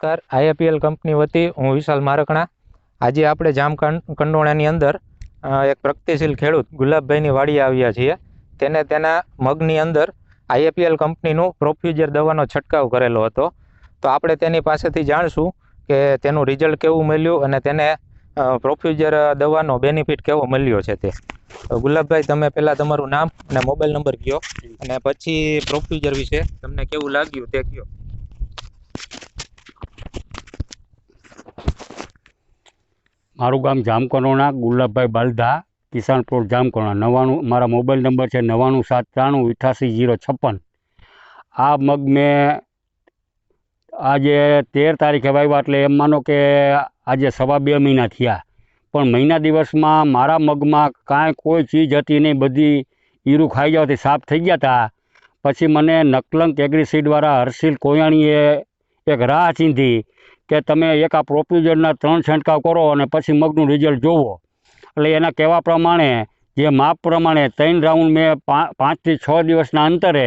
નમસ્કાર. આઈએપીએલ કંપની વતી હું વિશાલ મારકણા. આજે આપણે જામ કંડોણાની અંદર એક પ્રગતિશીલ ખેડૂત ગુલાબભાઈની વાડીએ આવ્યા છીએ. તેને તેના મગની અંદર આઈએપીએલ કંપનીનું પ્રોફ્યુઝર દવાનો છંટકાવ કરેલો હતો. તો આપણે તેની પાસેથી જાણશું કે તેનું રિઝલ્ટ કેવું મળ્યું અને તેને પ્રોફ્યુજર દવાનો બેનિફિટ કેવો મળ્યો છે તે. ગુલાબભાઈ, તમે પહેલાં તમારું નામ અને મોબાઈલ નંબર કહો અને પછી પ્રોફ્યુઝર વિશે તમને કેવું લાગ્યું તે કહો મારું ગામ જામકરોણા ગુલાબભાઈ બાલધા કિસાન પ્લોટ જામકરોણા નવ્વાણું મારા મોબાઈલ નંબર છે નવ્વાણું સાત ત્રાણું અઠ્યાસી જીરો છપ્પન. આ મગ મેં આજે તેર તારીખે વાવ્યા એટલે એમ માનો કે આજે સવા બે મહિના થયા. પણ મહિના દિવસમાં મારા મગમાં કાંઈ કોઈ ચીજ હતી નહીં, બધી ઈરું ખાઈ જવાથી સાફ થઈ ગયા હતા પછી મને નકલંક એગ્રીસીડવાળા હર્ષિલ કોયાણીએ એક રાહ ચીંધી. કે તમે એક આ પ્રોપ્યુઝરના ત્રણ છંટકાવ કરો અને પછી મગનું રિઝલ્ટ જોવો. એટલે એના કહેવા પ્રમાણે જે માપ પ્રમાણે ત્રણ રાઉન્ડ મેં પાંચથી છ દિવસના અંતરે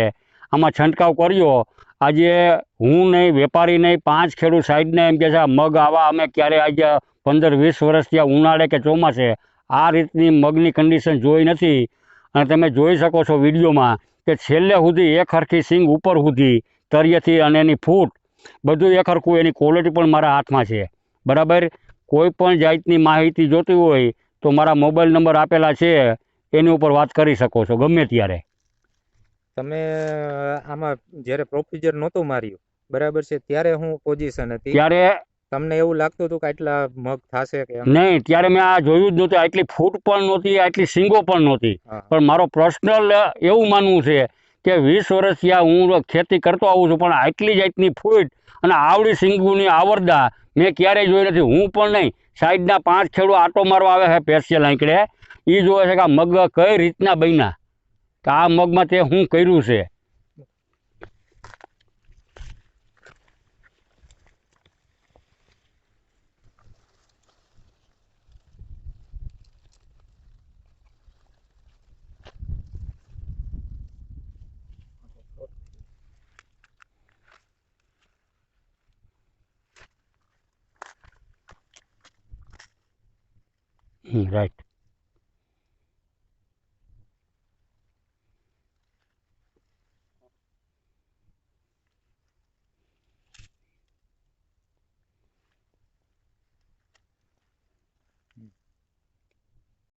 આમાં છંટકાવ કર્યો. આજે હું નહીં, વેપારી નહીં, પાંચ ખેડૂત સાઈડને એમ કહે છે મગ આવા, અમે ક્યારે આજે પંદર, વીસ વર્ષ ત્યાં ઉનાળે કે ચોમાસે? આ રીતની મગની કન્ડિશન જોઈ નથી. અને તમે જોઈ શકો છો વિડીયોમાં કે છેલ્લે સુધી એક હરખી સિંગ ઉપર સુધી તરિયેથી અને એની ફૂટ બધું એક હરખું એની ક્વોલિટી પણ મારા હાથમાં છે. બરાબર? કોઈ પણ જાતની માહિતી જોતી હોય તો મારા મોબાઈલ નંબર આપેલા છે એની ઉપર વાત કરી શકો છો ગમે ત્યારે. તમે આમાં જ્યારે પ્રોસિજર નહોતું માર્યું બરાબર છે ત્યારે હું પોઝિશન હતી. ત્યારે તમને એવું લાગતું હતું કે આટલા મગ થશે કે નહીં ત્યારે મેં આ જોયું જ નહોતું આટલી ફૂટ પણ નહોતી આટલી સિંગો પણ નહોતી. પણ મારો પર્સનલ એવું માનવું છે કે વીસ વર્ષથી આ હું ખેતી કરતો આવું છું, પણ આટલી જાતની ફૂટ અને આવડી સિંગુની આવરદા મેં ક્યારેય જોઈ નથી. હું પણ નહીં. સાઈડના પાંચ ખેડૂત આટો મારવા આવે છે પેશિયલ આંકડે. એ જોવે છે કે આ મગ કઈ રીતના બન્યા? કે આ મગમાં તે હું કર્યું છે? right.